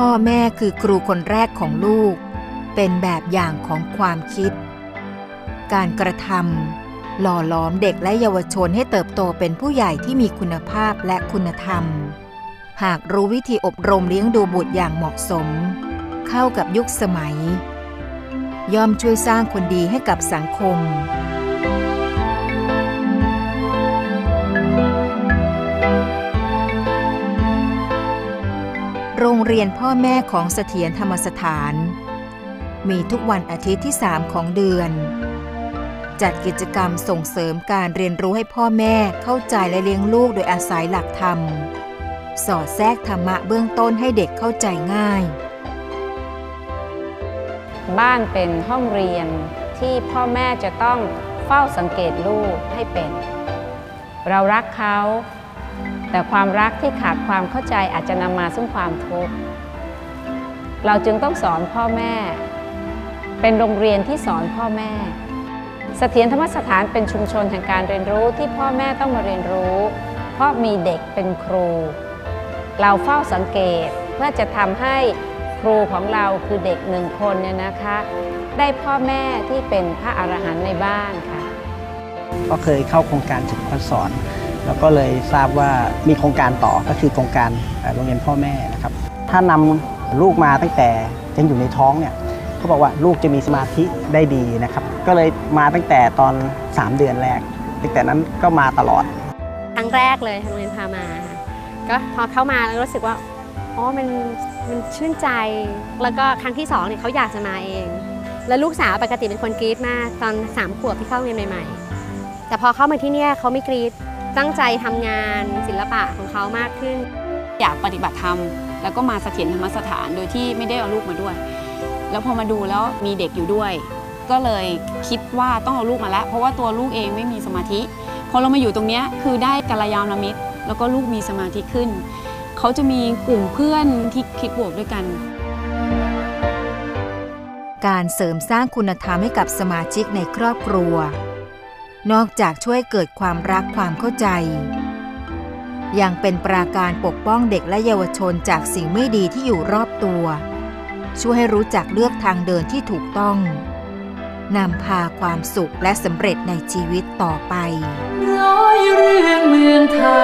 พ่อแม่คือครูคนแรกของลูก เป็นแบบอย่างของความคิด การกระทำหล่อหลอมเด็กและเยาวชนให้เติบโตเป็นผู้ใหญ่ที่มีคุณภาพและคุณธรรม หากรู้วิธีอบรมเลี้ยงดูบุตรอย่างเหมาะสม เข้ากับยุคสมัย ย่อมช่วยสร้างคนดีให้กับสังคม โรงเรียนพ่อแม่ของเสถียรธรรมสถาน มีทุกวันอาทิตย์ที่ 3 ของเดือน จัดกิจกรรมส่งเสริมการเรียนรู้ให้พ่อแม่เข้าใจและเลี้ยงลูกโดยอาศัยหลักธรรม สอดแทรกธรรมะเบื้องต้นให้เด็กเข้าใจง่าย บ้านเป็นห้องเรียนที่พ่อแม่จะต้องเฝ้าสังเกตลูกให้เป็น เรารักเขา แต่ความรักที่ขาดความเข้าใจอาจจะนำมาซึ่งความทุกข์เราจึงต้องสอนพ่อแม่ เป็นโรงเรียนที่สอนพ่อแม่เสถียรธรรมสถานเป็นชุมชนแห่งการเรียนรู้ที่พ่อแม่ต้องมาเรียนรู้ เพราะมีเด็กเป็นครู เราเฝ้าสังเกตเพื่อจะทำให้ครูของเราคือเด็กหนึ่งคนเนี่ยนะคะ ได้พ่อแม่ที่เป็นพระอรหันต์ในบ้านค่ะ ก็เคยเข้าโครงการศึกษาสอน แล้วก็เลยทราบว่ามีโครงการต่อก็คือโครงการโรงเรียนพ่อแม่นะครับ ถ้านำลูกมาตั้งแต่ยังอยู่ในท้องเนี่ยเขาบอกว่าลูกจะมีสมาธิได้ดีนะครับ ก็เลยมาตั้งแต่ตอน 3 เดือนแรก ตั้งแต่นั้นก็มาตลอด ครั้งแรกเลยทางโรงเรียนพามาก็พอเข้ามาแล้วรู้สึกว่าอ๋อมันมันชื่นใจ แล้วก็ครั้งที่สองเนี่ยเขาอยากจะมาเอง แล้วลูกสาวปกติเป็นคนกรี๊ดมากตอนสามขวบที่เข้าเรียนใหม่ๆ แต่พอเข้ามาที่เนี่ยเขาไม่กรี๊ด ตั้งใจทำงานศิลปะของเขามากขึ้น อยากปฏิบัติธรรม แล้วก็มาเสถียรธรรมสถานโดยที่ไม่ได้เอาลูกมาด้วย แล้วพอมาดูแล้วมีเด็กอยู่ด้วย ก็เลยคิดว่าต้องเอาลูกมาแล้ว เพราะว่าตัวลูกเองไม่มีสมาธิพอเรามาอยู่ตรงนี้คือได้กัลยาณมิตร แล้วก็ลูกมีสมาธิขึ้น เขาจะมีกลุ่มเพื่อนที่คิดบวกด้วยกันการเสริมสร้างคุณธรรมให้กับสมาชิกในครอบครัว นอกจากช่วยเกิดความรักความเข้าใจ ยังเป็นปราการปกป้องเด็กและเยาวชนจากสิ่งไม่ดีที่อยู่รอบตัว ช่วยให้รู้จักเลือกทางเดินที่ถูกต้องนำพาความสุขและสำเร็จในชีวิตต่อไปร้อยเรื่องเมืองไทย